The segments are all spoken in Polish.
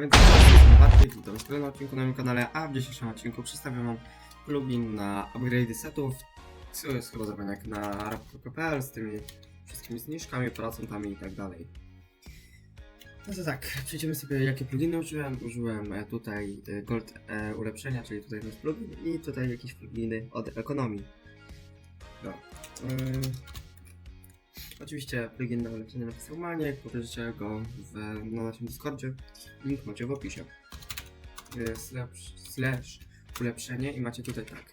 Więc jestem Bartek, witam w kolejnym odcinku na moim kanale, a w dzisiejszym odcinku przedstawiam wam plugin na upgrade setów, co jest chyba zrobione jak na rap.pl z tymi wszystkimi zniżkami, procentami i tak dalej. No to tak, przejdziemy sobie jakie pluginy użyłem. Użyłem e, tutaj e, Gold e, ulepszenia, czyli tutaj jest plugin i tutaj jakieś pluginy od ekonomii. No. Yy, Oczywiście plugin na ulepszenie napisał Maniek, pobierzecie go w, na naszym Discordzie. Link macie w opisie. Slash, slash ulepszenie i macie tutaj tak.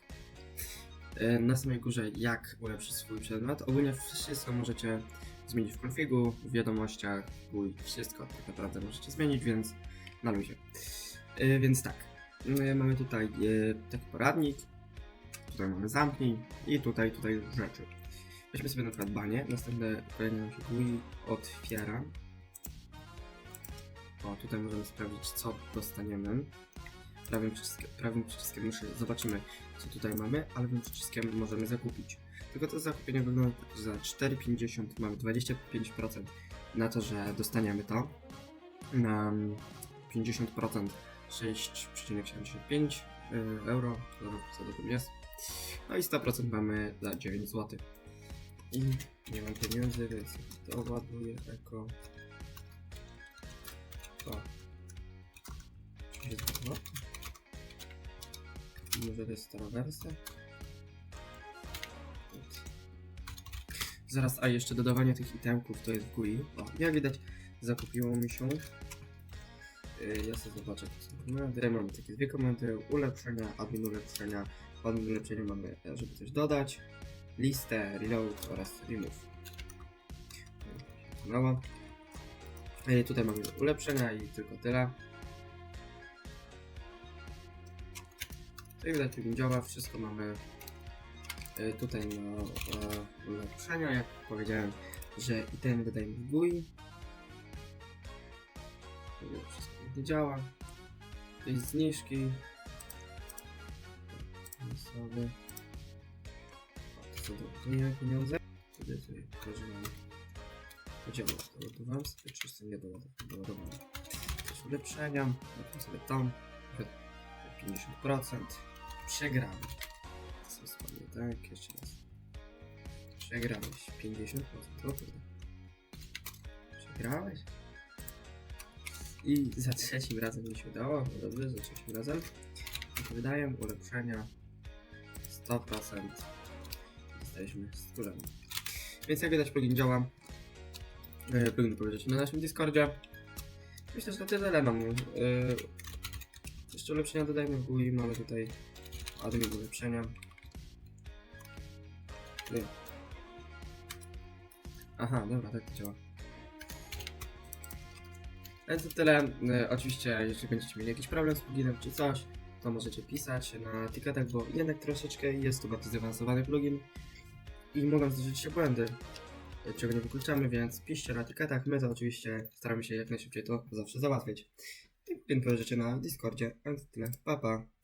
Yy, Na samej górze jak ulepszyć swój przedmiot. Ogólnie wszystko możecie zmienić w konfigu, w wiadomościach, i wszystko tak naprawdę możecie zmienić, więc na luzie. Yy, Więc tak, Yy, mamy tutaj taki poradnik, tutaj mamy zamknij i tutaj, tutaj rzeczy. Weźmy sobie na przykład banie, następne kolejne nam się GUI otwiera. O, tutaj możemy sprawdzić co dostaniemy. Prawym przyciskiem, prawym przyciskiem muszę, zobaczymy co tutaj mamy, a lewym przyciskiem możemy zakupić. Tylko to zakupienie wygląda tak, że za 4,50 mamy 25% na to, że dostaniemy to. Na 50% 6,75 y, euro, co to jest. No i 100% mamy za 9 zł. I nie mam pieniędzy, więc to ładuję jako... O. Zgadza? Może to jest stara wersja? Zaraz, a jeszcze dodawanie tych itemków to jest w GUI. O, jak widać zakupiło mi się. Yy, ja sobie zobaczę, co są. Mamy takie dwie komendy, ulepszenia, admin ulepszenia. W admin ulepszeniu mamy, e, żeby coś dodać, listę, reload oraz remove. Mała. Yy, tutaj mamy ulepszenia i tylko tyle. To widać, plugin działa, wszystko mamy yy, tutaj na e, ulepszenia, jak powiedziałem, że item dodajemy w GUI. Wszystko nie działa. Jest zniżki. Sobie. Są dodatkowe pieniądze. Wtedy sobie pokażę wam. To działa. Doładowałem sobie, czy jestem niedoładowany. Też ulepszenia. Napiszę sobie tam. 50%. Przegramy. Co spadnie, tak? Jeszcze raz. Przegrałeś 50%. O kurde. Przegrałeś? I za trzecim razem mi się udało. No dobrze, za trzecim razem. Jak wydaje ulepszenia 100%. Jesteśmy. Więc jak widać plugin działa. E, Plugin powiedzieć na naszym Discordzie. Myślę, że to tyle mam. E, Jeszcze ulepszenia dodajmy w GUI. Mamy tutaj admin ulepszenia. Nie. Aha, dobra, tak to działa. Więc to tyle. E, oczywiście, jeśli będziecie mieli jakiś problem z pluginem czy coś, to możecie pisać na ticketach, bo jednak troszeczkę jest to bardziej zaawansowany plugin i mogą zdarzyć się błędy, czego nie wykluczamy, więc piszcie na ticketach. My to oczywiście staramy się jak najszybciej to zawsze załatwić. Plugin pojedziecie na Discordzie. Więc tyle. Pa, pa.